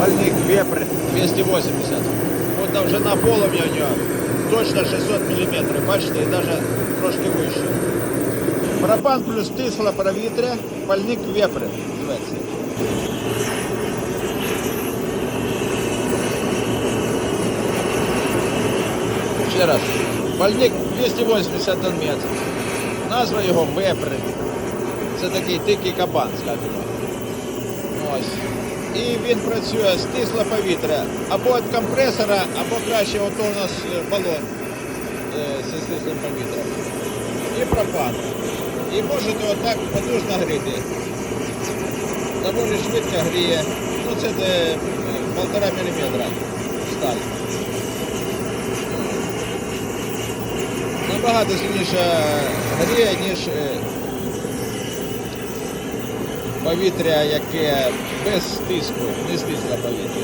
Пальник вепрь 280. От довжина полум'я у нього точно 600 мм. Бачите, і навіть трошки вище. Пропан плюс тисле повітря, пальник вепрь зветься. Ще раз. Пальник 280 метр. Назва його вепри. Це такий дикий кабан, скажімо. Ось. І він працює з тисле повітря або від компресора, або краще ото у нас е, балон е, зі стислим повітрям. І пропан. І можете отак потужно гріти. Доволі швидко гріє. Ну це де е, полтора міліметра сталь. Набагато сильніше гріє, ніж е, повітря, яке без тиску, не стисне повітря.